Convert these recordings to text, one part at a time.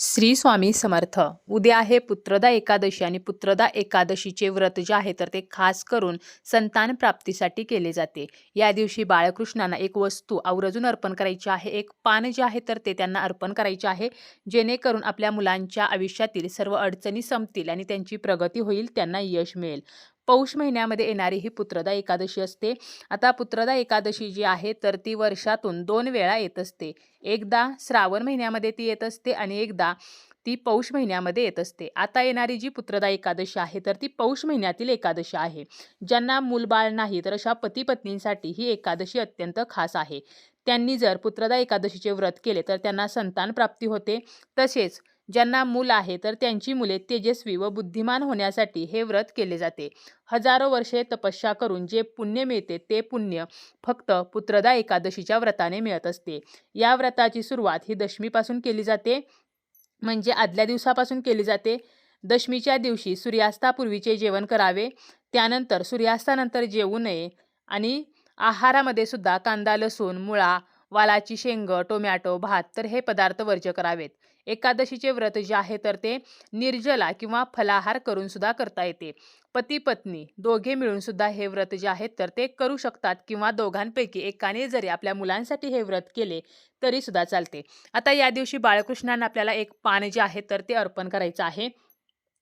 श्री स्वामी समर्थ. उद्या आहे पुत्रदा एकादशी आणि पुत्रदा एकादशीचे व्रत जे आहे तर ते खास करून संतान प्राप्तीसाठी केले जाते. या दिवशी बाळकृष्णांना एक वस्तू आवर्जून अर्पण करायची आहे. एक पान जे आहे तर ते त्यांना अर्पण करायचे आहे. जेणेकरून आपल्या मुलांच्या आयुष्यातील सर्व अडचणी संपतील आणि त्यांची प्रगती होईल त्यांना यश मिळेल. पौष महिन्यामध्ये येणारी ही पुत्रदा एकादशी असते. आता पुत्रदा एकादशी जी आहे तर ती वर्षातून दोन वेळा येत असते. एकदा श्रावण महिन्यामध्ये ती येत असते आणि एकदा ती पौष महिन्यामध्ये येत असते. आता येणारी जी पुत्रदा एकादशी आहे तर ती पौष महिन्यातील एकादशी आहे. ज्यांना मूलबाळ नाही तर अशा पती पत्नींसाठी ही एकादशी अत्यंत खास आहे. त्यांनी जर पुत्रदा एकादशीचे व्रत केले तर त्यांना संतान प्राप्ती होते. तसेच ज्यांना मूल आहे तर त्यांची मुले तेजस्वी व बुद्धिमान होण्यासाठी हे व्रत केले जाते. हजारो वर्षे तपस्या करून जे पुण्य मिळते ते पुण्य फक्त पुत्रदा एकादशीच्या व्रताने मिळत असते. या व्रताची सुरुवात ही दशमीपासून केली जाते म्हणजे आदल्या दिवसापासून केली जाते. दशमीच्या दिवशी सूर्यास्तापूर्वीचे जेवण करावे त्यानंतर सूर्यास्तानंतर जेवू नये आणि आहारामध्ये सुद्धा कांदा लसूण मुळा वालाची शेंग टोमॅटो भात तर हे पदार्थ वर्ज्य करावेत. एकादशीचे व्रत जे आहे तर ते निर्जला किंवा फलाहार करून सुद्धा करता येते. पती पत्नी दोघे मिळून सुद्धा हे व्रत जे आहे तर ते करू शकतात किंवा दोघांपैकी एकाने जरी आपल्या मुलांसाठी हे व्रत केले तरी सुद्धा चालते. आता या दिवशी बाळकृष्णांना आपल्याला एक पान जे आहे तर ते अर्पण करायचं आहे.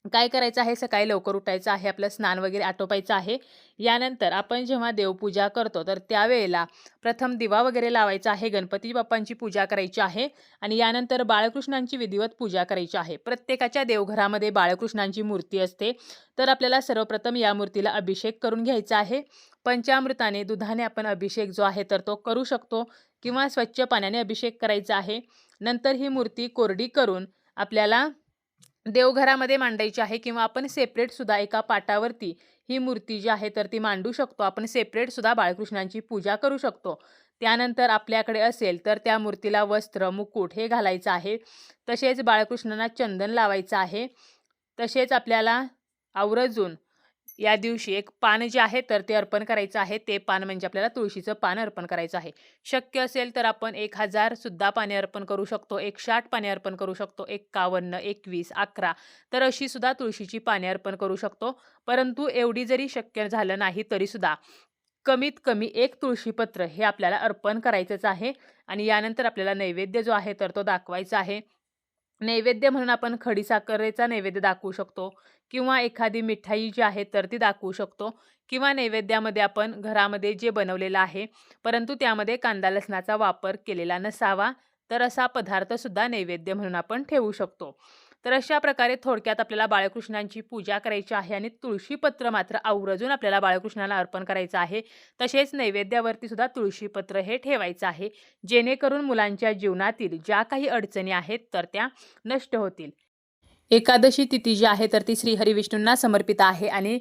काय करायचं आहे? सकाळी लवकर उठायचं आहे आपलं स्नान वगैरे आटोपायचं आहे. यानंतर आपण जेव्हा देवपूजा करतो तर त्यावेळेला प्रथम दिवा वगैरे लावायचा आहे. गणपती बाप्पांची पूजा करायची आहे आणि यानंतर बाळकृष्णांची विधिवत पूजा करायची आहे. प्रत्येकाच्या देवघरामध्ये बाळकृष्णांची मूर्ती असते. तर आपल्याला सर्वप्रथम या मूर्तीला अभिषेक करून घ्यायचा आहे. पंचामृताने दुधाने आपण अभिषेक जो आहे तर तो करू शकतो किंवा स्वच्छ पाण्याने अभिषेक करायचा आहे. नंतर ही मूर्ती कोरडी करून आपल्याला देवघरामध्ये मांडायची आहे किंवा आपण सेपरेटसुद्धा एका पाटावरती ही मूर्ती जी आहे तर ती मांडू शकतो. आपण सेपरेटसुद्धा बाळकृष्णांची पूजा करू शकतो. त्यानंतर आपल्याकडे असेल तर त्या मूर्तीला वस्त्र मुकुट हे घालायचं आहे. तसेच बाळकृष्णांना चंदन लावायचं आहे. तसेच आपल्याला आवर्जून या दिवशी एक पान जे आहे तर ते अर्पण करायचं आहे. ते पान म्हणजे आपल्याला तुळशीचं पान अर्पण करायचं आहे. शक्य असेल तर आपण एक हजार सुद्धा पाने अर्पण करू शकतो एकशे आठ पाने अर्पण करू शकतो एक्कावन्न एकवीस अकरा तर अशी सुद्धा तुळशीची पाने अर्पण करू शकतो. परंतु एवढी जरी शक्य झालं नाही तरीसुद्धा कमीत कमी एक तुळशीपत्र हे आपल्याला अर्पण करायचंच आहे. आणि यानंतर आपल्याला नैवेद्य जो आहे तर तो दाखवायचा आहे. नैवेद्य म्हणून आपण खडीसाखरेचा नैवेद्य दाखवू शकतो. किंवा एखादी मिठाई जी आहे तर ती दाखवू शकतो. किंवा नैवेद्यामध्ये आपण घरामध्ये जे बनवलेलं आहे परंतु त्यामध्ये कांदा लसणाचा वापर केलेला नसावा तर असा पदार्थसुद्धा नैवेद्य म्हणून आपण ठेवू शकतो. तर अशा प्रकारे थोडक्यात आपल्याला बाळकृष्णांची पूजा करायची आहे आणि तुळशीपत्र मात्र आवर्जून आपल्याला बाळकृष्णाला अर्पण करायचं आहे. तसेच नैवेद्यावरती सुद्धा तुळशीपत्र हे ठेवायचं आहे जेणेकरून मुलांच्या जीवनातील ज्या काही अडचणी आहेत तर त्या नष्ट होतील. एकादशी तिथी जी आहे तर ती श्री हरिविष्णूंना समर्पित आहे. आणि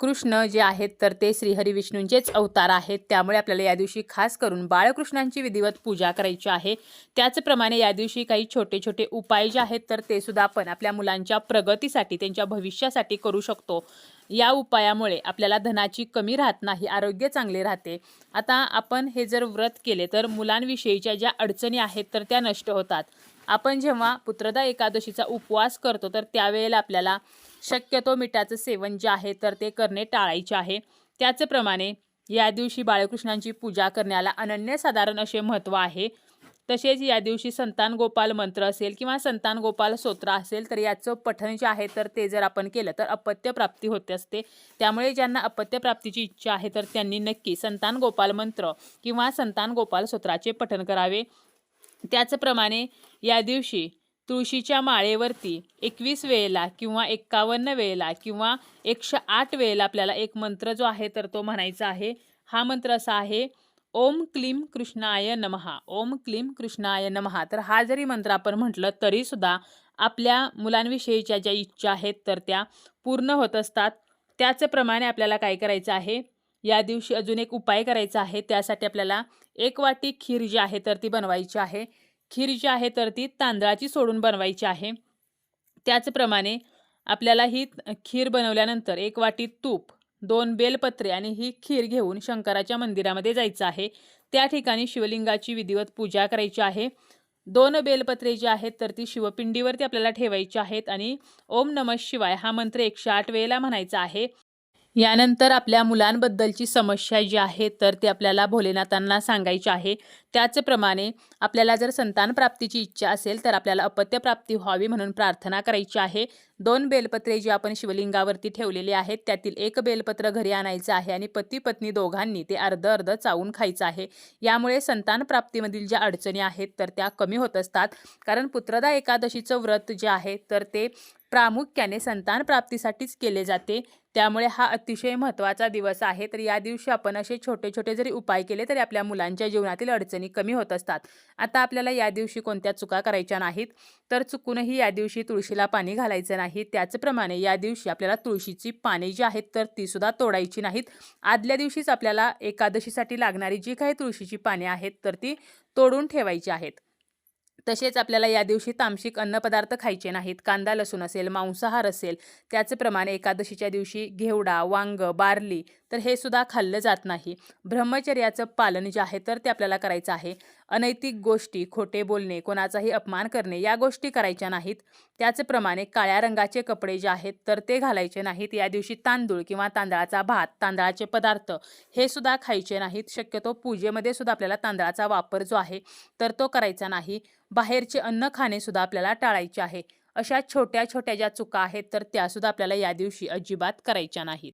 कृष्ण जे आहेत तर ते श्रीहरी विष्णूंचेच अवतार आहेत. त्यामुळे आपल्याला या दिवशी खास करून बाळकृष्णांची विधिवत पूजा करायची आहे. त्याचप्रमाणे या दिवशी काही छोटे छोटे उपाय जे आहेत तर ते सुद्धा आपण आपल्या मुलांच्या प्रगतीसाठी त्यांच्या भविष्यासाठी करू शकतो. या उपायामुळे आपल्याला धनाची कमी राहत नाही आरोग्य चांगले राहते. आता आपण हे जर व्रत केले तर मुलांविषयीच्या ज्या अडचणी आहेत तर त्या नष्ट होतात. आपण जेव्हा पुत्रदा एकादशीचा उपवास करतो तर त्यावेळेला आपल्याला शक्यतो मिठाचं सेवन जे आहे तर ते करणे टाळायचे आहे. त्याचप्रमाणे या दिवशी बाळकृष्णांची पूजा करण्याला अनन्यसाधारण असे महत्त्व आहे. तसेच या दिवशी संतान गोपाल मंत्र असेल किंवा संतान गोपाल स्तोत्र असेल तर याचं पठण जे आहे तर ते जर आपण केलं तर अपत्यप्राप्ती होते असते. त्यामुळे ज्यांना अपत्यप्राप्तीची इच्छा आहे तर त्यांनी नक्की संतान गोपाल मंत्र किंवा संतान गोपाल स्तोत्राचे पठण करावे. त्याचप्रमाणे या दिवशी तुळशीच्या माळेवरती एकवीस वेळेला किंवा एक्कावन्न वेळेला किंवा एकशे आठ वेळेला आपल्याला एक मंत्र जो आहे तर तो म्हणायचा आहे. हा मंत्र असा आहे ओम क्लीम कृष्णाय नमहा ओम क्लीम कृष्णाय नमहा तर हा जरी मंत्र आपण म्हटलं तरीसुद्धा आपल्या मुलांविषयीच्या ज्या इच्छा आहेत तर त्या पूर्ण होत असतात. त्याचप्रमाणे आपल्याला काय करायचं आहे या दिवशी अजून एक उपाय करायचा आहे. त्यासाठी आपल्याला एक वाटी खीर जी आहे तर ती बनवायची आहे. खीर जी आहे तर ती तांदळाची सोडून बनवायची आहे. त्याचप्रमाणे आपल्याला ही खीर बनवल्यानंतर एक वाटी तूप दोन बेलपत्रे आणि ही खीर घेऊन शंकराच्या मंदिरामध्ये जायचं आहे. त्या ठिकाणी शिवलिंगाची विधिवत पूजा करायची आहे. दोन बेलपत्रे जी आहेत तर ती शिवपिंडीवरती आपल्याला ठेवायची आहेत आणि ओम नमः शिवाय हा मंत्र एकशे आठ वेळेला म्हणायचा आहे. यानंतर आपल्या मुलांबद्दलची समस्या जी आहे तर ती आपल्याला भोलेनाथांना सांगायची आहे. त्याचप्रमाणे आपल्याला जर संतान प्राप्तीची इच्छा असेल तर आपल्याला अपत्यप्राप्ती व्हावी म्हणून प्रार्थना करायची आहे. दोन बेलपत्रे जी आपण शिवलिंगावरती ठेवलेली आहेत त्यातील एक बेलपत्र घरी आणायचं आहे आणि पती पत्नी दोघांनी ते अर्ध अर्ध चावून खायचं आहे. यामुळे संतान प्राप्तीमधील ज्या अडचणी आहेत तर त्या कमी होत असतात. कारण पुत्रदा एकादशीचं व्रत जे आहे तर ते प्रामुख्याने संतान प्राप्तीसाठीच केले जाते. त्यामुळे हा अतिशय महत्त्वाचा दिवस आहे. तर या दिवशी आपण असे छोटे छोटे जरी उपाय केले तरी आपल्या मुलांच्या जीवनातील अडचणी कमी होत असतात. आता आपल्याला या दिवशी कोणत्या चुका करायच्या नाहीत? तर चुकूनही या दिवशी तुळशीला पाणी घालायचं नाही. त्याचप्रमाणे या दिवशी आपल्याला तुळशीची पाने जी आहेत तर तीसुद्धा तोडायची नाहीत. आदल्या दिवशीच आपल्याला एकादशीसाठी लागणारी जी काही तुळशीची पाने आहेत तर ती तोडून ठेवायची आहेत. तसेच आपल्याला या दिवशी तामसिक अन्नपदार्थ खायचे नाहीत. कांदा लसूण असेल मांसाहार असेल त्याचप्रमाणे एकादशीच्या दिवशी घेवडा वांग बार्ली तर हे सुद्धा खाल्लं जात नाही. ब्रह्मचर्याचं पालन जे आहे तर ते आपल्याला करायचं आहे. अनैतिक गोष्टी खोटे बोलणे कोणाचाही अपमान करणे या गोष्टी करायच्या नाहीत. त्याचप्रमाणे काळ्या रंगाचे कपडे जे आहेत तर ते घालायचे नाहीत. या दिवशी तांदूळ किंवा तांदळाचा भात तांदळाचे पदार्थ हे सुद्धा खायचे नाहीत. शक्यतो पूजेमध्ये सुद्धा आपल्याला तांदळाचा वापर जो आहे तर तो करायचा नाही. बाहेरचे अन्न खाणे सुद्धा आपल्याला टाळायचे आहे. अशा छोट्या छोट्या ज्या चुका आहेत तर त्यासुद्धा आपल्याला या दिवशी अजिबात करायच्या नाहीत.